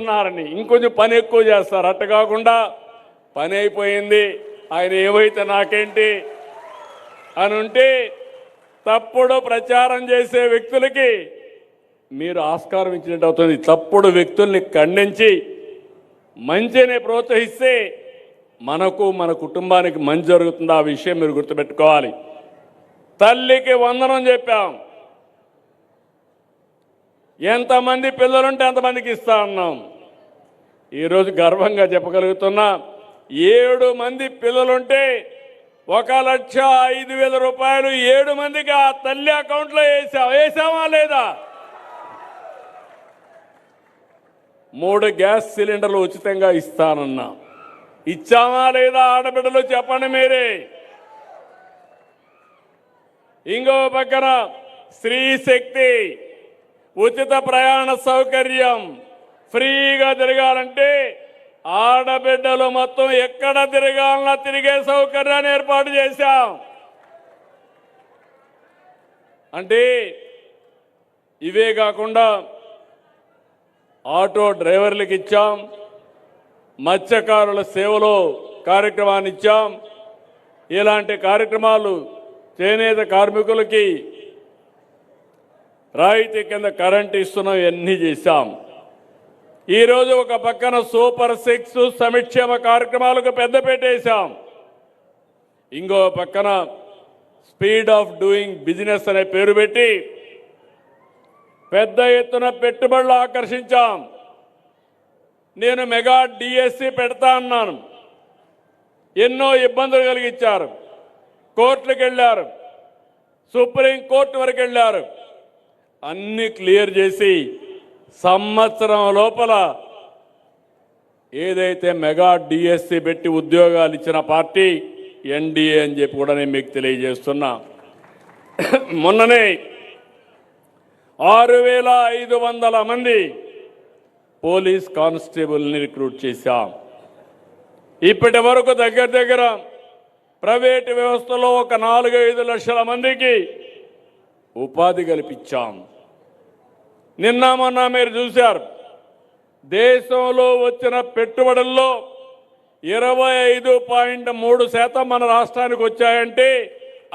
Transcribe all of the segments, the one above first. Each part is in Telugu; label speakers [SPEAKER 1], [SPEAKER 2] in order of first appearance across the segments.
[SPEAKER 1] చేస్తున్నారని ఇంకొంచెం పని ఎక్కువ చేస్తారు. అట్ట కాకుండా పని అయిపోయింది. ఆయన ఏమైతే నాకేంటి అని ఉంటే తప్పుడు ప్రచారం చేసే వ్యక్తులకి మీరు ఆస్కారం ఇచ్చినట్టు అవుతుంది. తప్పుడు వ్యక్తుల్ని ఖండించి మంచిని ప్రోత్సహిస్తే మనకు మన కుటుంబానికి మంచి జరుగుతుంది ఆ విషయం మీరు గుర్తుపెట్టుకోవాలి. తల్లికి వందనం చెప్పాం. ఎంతమంది పిల్లలుంటే అంతమందికి ఇస్తా అన్నాం. ఈరోజు గర్వంగా చెప్పగలుగుతున్నా ఏడు మంది పిల్లలుంటే ఒక లక్ష ఐదు వేల రూపాయలు ఏడు మందికి ఆ తల్లి అకౌంట్లో వేసా వేసామా లేదా? మూడు గ్యాస్ సిలిండర్లు ఉచితంగా ఇస్తానన్నా. ఇచ్చామా లేదా ఆడబిడ్డలు చెప్పండి మీరే. ఇంకో పక్కన స్త్రీ శక్తి ఉచిత ప్రయాణ సౌకర్యం. ఫ్రీగా తిరగాలంటే ఆడబిడ్డలు మొత్తం ఎక్కడ తిరగాలన్నా తిరిగే సౌకర్యాన్ని ఏర్పాటు చేశాం. అంటే ఇవే కాకుండా ఆటో డ్రైవర్లకు ఇచ్చాం మత్స్యకారుల సేవలో కార్యక్రమాన్ని ఇచ్చాం. ఇలాంటి కార్యక్రమాలు చేనేత కార్మికులకి రాయితీ కింద కరెంట్ ఇస్తున్నాం ఇవన్నీ చేశాం. ఈరోజు ఒక పక్కన సూపర్ సిక్స్ సంక్షేమ కార్యక్రమాలకు పెద్ద పెట్టేశాం ఇంకో పక్కన స్పీడ్ ఆఫ్ డూయింగ్ బిజినెస్ అనే పేరు పెట్టి పెద్ద ఎత్తున పెట్టుబడులు ఆకర్షించాం. నేను మెగా డిఎస్సి పెడతా అన్నాను. ఎన్నో ఇబ్బందులు కలిగించారు. కోర్టులకు వెళ్ళారు. సుప్రీం కోర్టు వరకు వెళ్ళారు. అన్ని క్లియర్ చేసి సంవత్సరం లోపల ఏదైతే మెగా డిఎస్సి పెట్టి ఉద్యోగాలు ఇచ్చిన పార్టీ ఎన్డీఏ అని చెప్పి కూడా నేను మీకు తెలియజేస్తున్నా. మొన్ననే ఆరు వేల ఐదు వందల మంది పోలీస్ కానిస్టేబుల్ని రిక్రూట్ చేశాం. ఇప్పటి వరకు దగ్గర దగ్గర ప్రైవేటు వ్యవస్థలో ఒక నాలుగు ఐదు లక్షల మందికి ఉపాధి కల్పించాం. నిన్న మొన్న మీరు చూశారు. దేశంలో వచ్చిన పెట్టుబడుల్లో ఇరవై ఐదు పాయింట్ మూడు శాతం మన రాష్ట్రానికి వచ్చాయంటే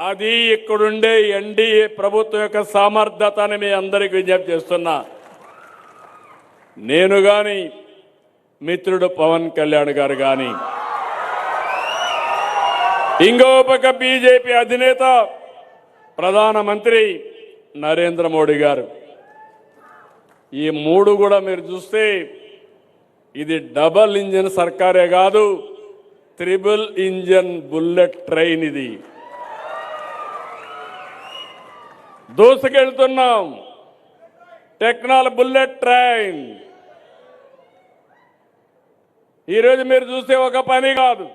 [SPEAKER 1] అది ఇక్కడుండే ఎన్డీఏ ప్రభుత్వం యొక్క సామర్థ్యత అని మీ అందరికీ విజ్ఞప్తి చేస్తున్నా. నేను కానీ మిత్రుడు పవన్ కళ్యాణ్ గారు కానీ ఇంకో పక్క బీజేపీ అధినేత ప్రధానమంత్రి నరేంద్ర మోడీ గారు ఈ మూడు కూడా మీరు చూస్తే ఇది డబల్ ఇంజన్ సర్కారే కాదు త్రిబుల్ ఇంజన్ బుల్లెట్ ట్రైన్ ఇది. దూసుకెళ్తున్నాం. Technology bullet train. ఈరోజు మీరు చూస్తే ఒక పని కాదు.